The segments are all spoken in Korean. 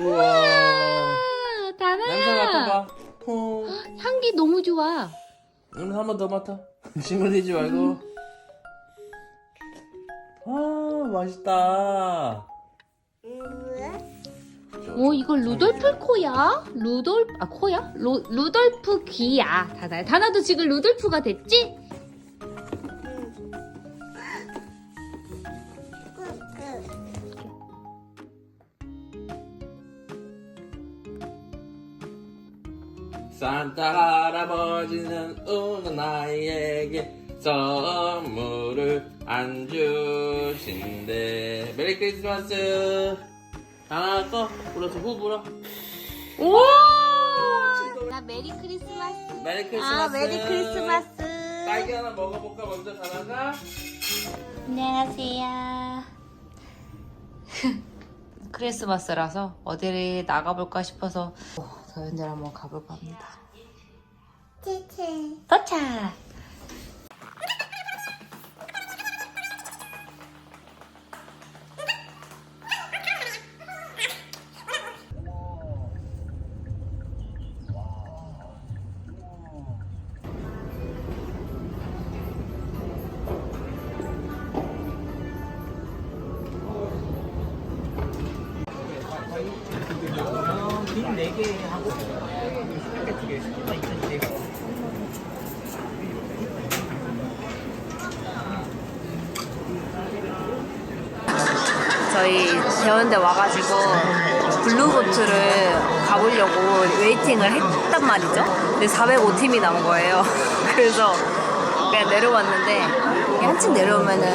우와. 아, 냄새 다나야. 맡아봐. 퐁. 향기 너무 좋아. 오늘 한 번 더 맡아. 침 흘리지 말고. 아, 맛있다. 오, 이거 루돌프 코야? 루돌, 아, 코야? 루, 루돌프 귀야. 다나야. 다나도 지금 루돌프가 됐지? 산타 할아버지는 오늘 나에게 선물을 안 주신대. 메리 크리스마스. 하나 꺼. 불어서 후 불어. 오! 나 메리 크리스마스. 메리 크리스마스. 아, 메리 크리스마스. 딸기 하나 먹어볼까 먼저 다나가? 안녕하세요. 크리스마스라서 어디를 나가볼까 싶어서 서현들 한번 가볼까 합니다. 도착! 저희 대원대 와가지고 블루보트를 가보려고 웨이팅을 했단 말이죠. 근데 405팀이 나온 거예요. 그래서 그냥 내려왔는데 한층 내려오면은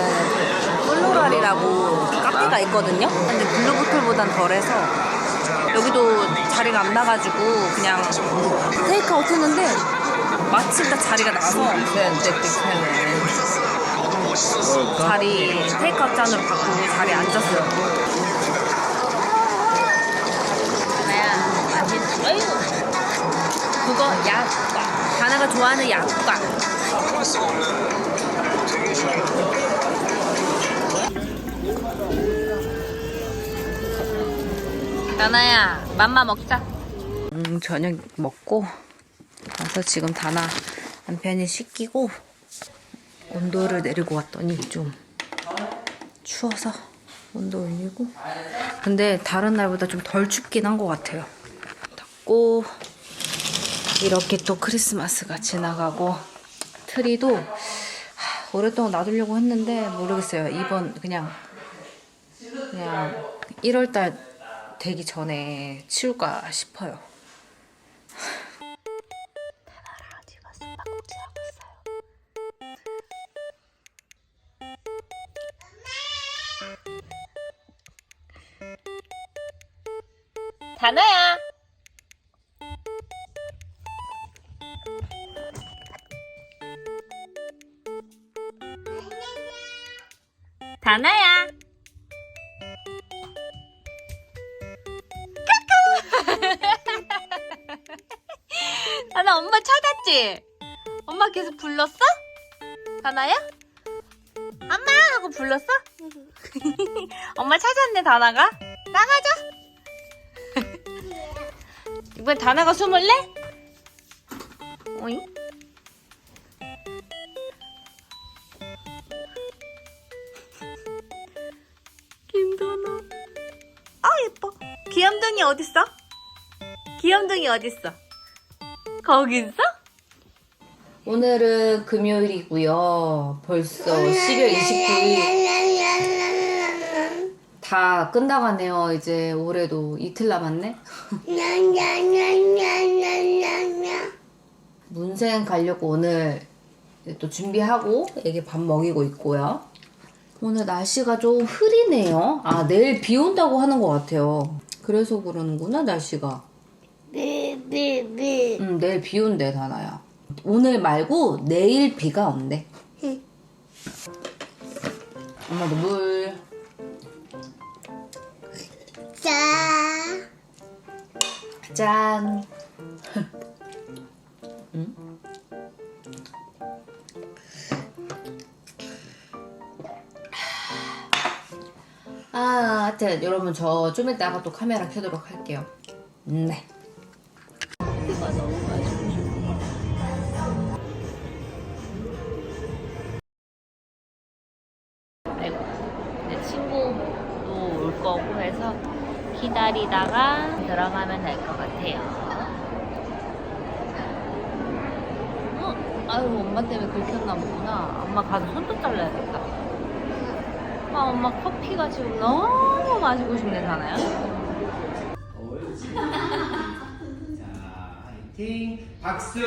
플로랄이라고 카페가 있거든요. 근데 블루보틀보단 덜해서 여기도 자리가 안 나가지고 그냥 테이크아웃 했는데 마침 딱 자리가 나와서 자리 테이크아웃 잔으로 바꾸고 자리에 앉았어요. 그거 약과. 다나가 좋아하는 약과. 다나야, 맘마 먹자. 음, 저녁 먹고 와서 지금 다나 남편이 씻기고 온도를 내리고 왔더니 좀 추워서 온도 올리고. 근데 다른 날보다 좀 덜 춥긴 한 것 같아요. 덥고 이렇게 또 크리스마스가 지나가고 트리도 하, 오랫동안 놔두려고 했는데 모르겠어요. 이번 그냥 그냥 1월달 되기 전에 치울까 싶어요 다나야. 다나야. 엄마 찾았지? 엄마 계속 불렀어? 다나야? 엄마 하고 불렀어? 엄마 찾았네 다나가. 나가자. 이번엔 다나가 숨을래? 오잉? 김다나 아 예뻐 귀염둥이 어딨어? 귀염둥이 어딨어? 거기 있어? 오늘은 금요일이고요 벌써 12월 29일 다 끝나가네요 이제 올해도 이틀 남았네 문생 가려고 오늘 또 준비하고 애기 밥 먹이고 있고요. 오늘 날씨가 좀 흐리네요. 아, 내일 비 온다고 하는 것 같아요. 그래서 그러는구나, 날씨가. 응, 내일 비 온대, 다나야. 오늘 말고 내일 비가 온대. 엄마도 물. 짠. 응? 아, 하여튼 여러분 저 좀 이따가 또 카메라 켜도록 할게요. 네. 아이고, 내 친구도 올 거고 해서 기다리다가 들어가면 될 것 같아요. 어? 아유, 엄마 때문에 긁혔나 보구나. 엄마 가서 손도 잘라야겠다. 아, 엄마 커피가 지금 너무 마시고 싶네, 사나요? 화이팅! 박수!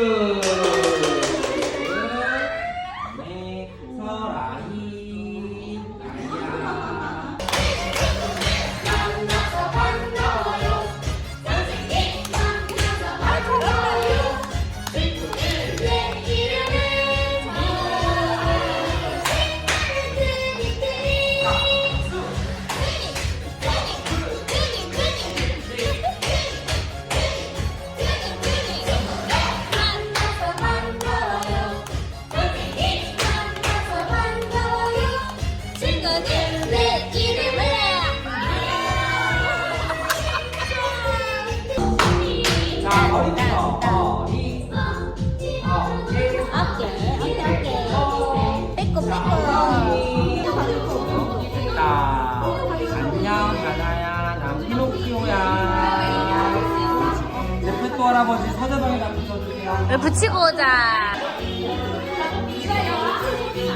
왜 붙이고 오자.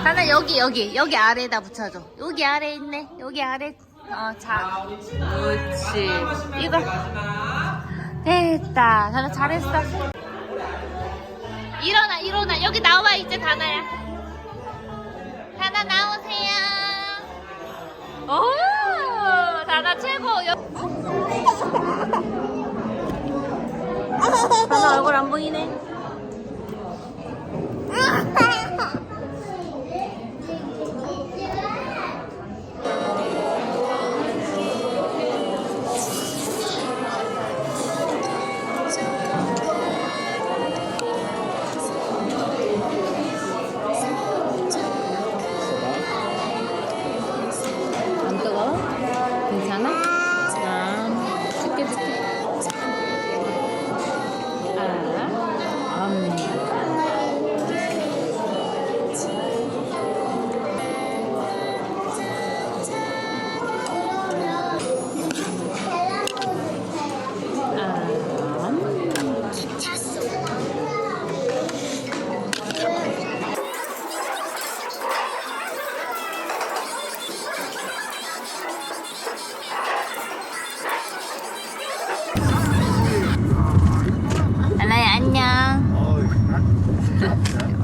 하나 여기 여기 여기 아래에다 붙여줘. 여기 아래 있네. 여기 아래. 어 자. 그렇지. 이거 됐다. 하나 잘했어. 일어나 일어나 여기 나와 이제 다나야. 다나 나오세요. 오 다나 최고. 여- 다나 얼굴 안 보이네.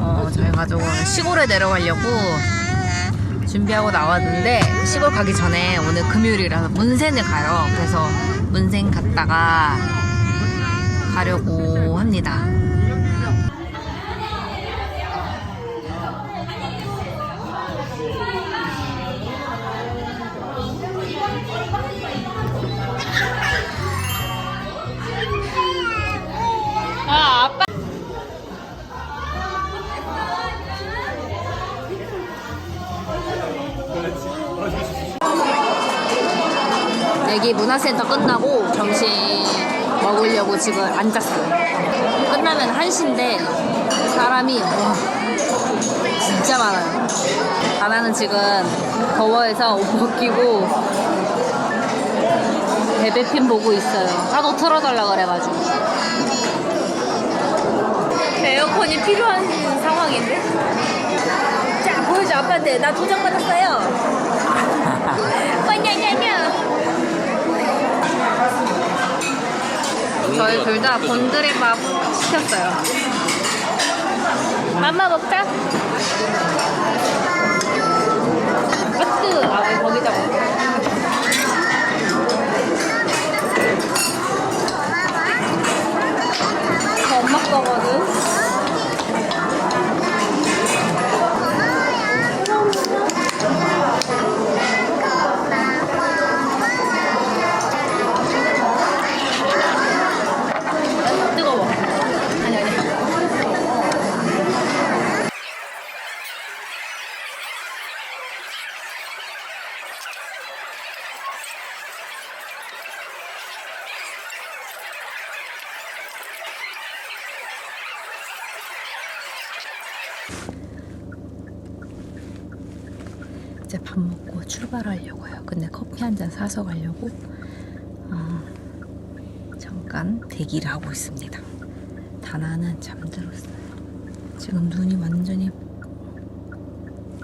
어, 저희 가족은 시골에 내려가려고 준비하고 나왔는데 시골 가기 전에 오늘 금요일이라서 문센을 가요. 그래서 문센 갔다가 가려고 합니다. 여기 문화센터 끝나고 점심 먹으려고 지금 앉았어요. 끝나면 1시인데 사람이 와, 진짜 많아요. 하나는 지금 더워해서 옷 벗기고 베베핀 보고 있어요. 하도 틀어달라 그래가지고. 에어컨이 필요한 상황인데? 자, 보여줘, 아빠한테. 나 도장 받았어요. 와냐냐냐. 저희 둘다 곤드레밥 시켰어요. 맘마 먹자. 으뜨! 아, 왜 거기다 먹어? 저 엄마 거거든. 이제 밥 먹고 출발하려고요. 근데 커피 한 잔 사서 가려고 어, 잠깐 대기를 하고 있습니다. 다나는 잠들었어요. 지금 눈이 완전히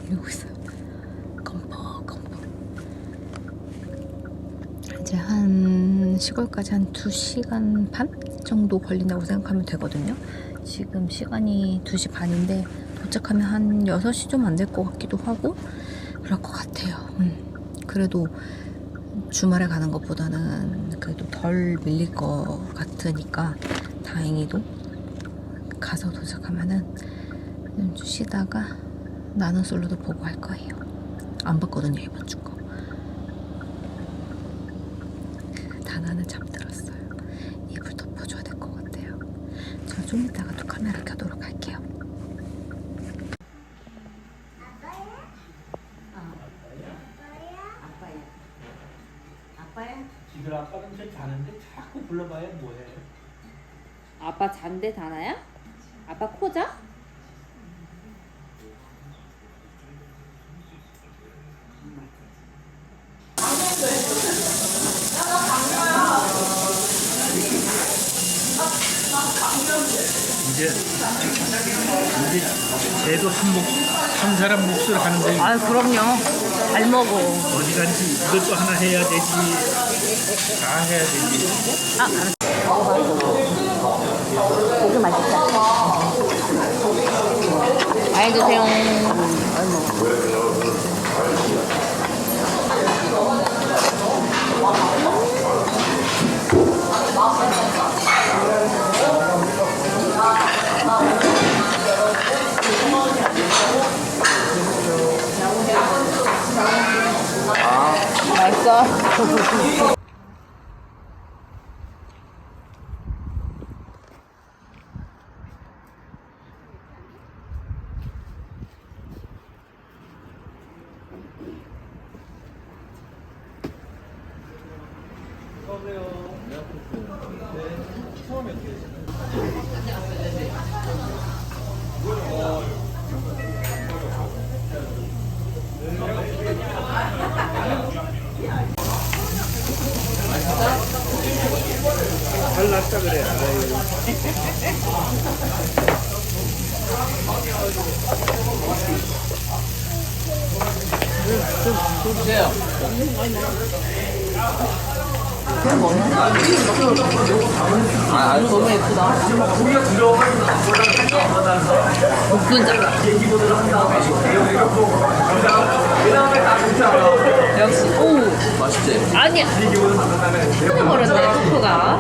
이러고 있어요. 껌뻑껌뻑. 이제 한 시골까지 한 2시간 반 정도 걸린다고 생각하면 되거든요. 지금 시간이 2시 반인데 도착하면 한 6시 좀 안 될 것 같기도 하고 그럴 것 같아요. 음. 그래도 주말에 가는 것보다는 그래도 덜 밀릴 것 같으니까 다행히도 가서 도착하면은 좀 쉬다가 나는 솔로도 보고 할 거예요. 안 봤거든요 이번 주 거. 다나는 잠들었어요. 이불 덮어줘야 될 것 같아요. 저 좀 이따가 또 카메라 켜도록 지들 아빠는 저 자는데 자꾸 불러봐야 뭐해? 아빠 잔데 다나야? 아빠 코 자? 이제 이제 쟤도 한 목, 한 사람 몫을 하는 데 아 그럼요. 잘 먹어. 어디 간지 이것도 하나 해야 되지 다 해야 되지 아 알았어. 고기 맛있다. 많이 드세요. ぞ 맛있어. 잘났다 그래 주세요. 아, 너무 예쁘다. 복분자. 맛있지? 아니야. 끊어버렸네 토프가.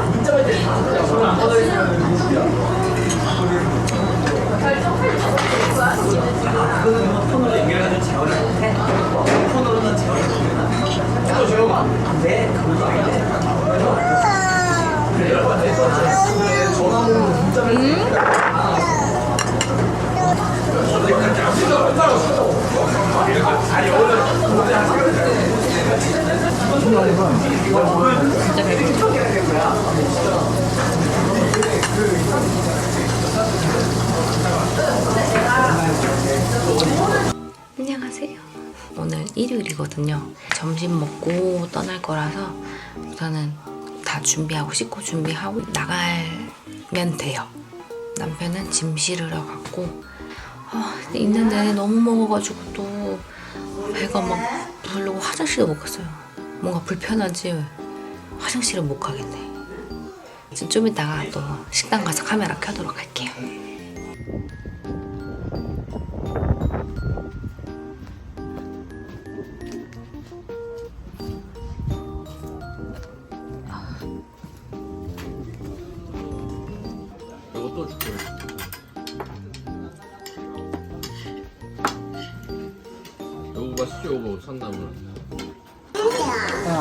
진짜. 안녕하세요. 오늘 일요일이거든요. 점심 먹고 떠날 거라서 우선은 다 준비하고 씻고 준비하고 나가면 돼요. 남편은 짐 실으러 갔고 아, 근데 있는 내내 너무 먹어가지고 또 배가 막 부르고 화장실도 못 갔어요. 뭔가 불편하지 화장실을 못 가겠네. 지금 좀 이따가 또 식당 가서 카메라 켜도록 할게요.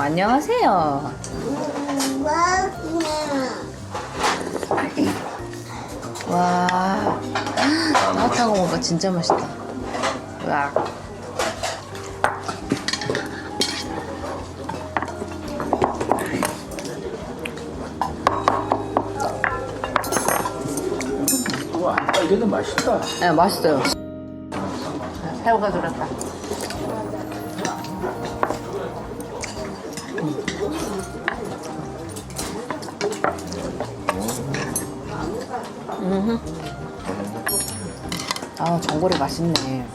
안녕하세요. 와, 따뜻한 거 먹으니까 진짜 맛있다. 와. 와 이게도 맛있다 네, 맛있어요. 새우가 들었다. 아 전골이 맛있네.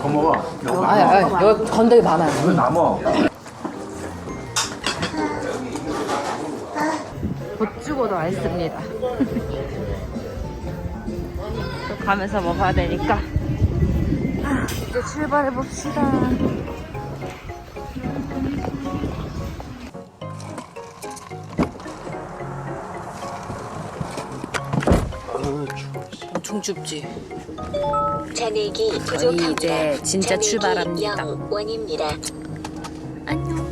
더 먹어. 여기 아니, 아니 여기 건더기 많아요. 이거 남어. 못 죽어도 맛있습니다. 또 가면서 먹어야 되니까. 아, 이제 출발해 봅시다. 엄청 춥지. 잔액이 저희 이제 진짜 잔액이 출발합니다. 영 원입니다. 안녕.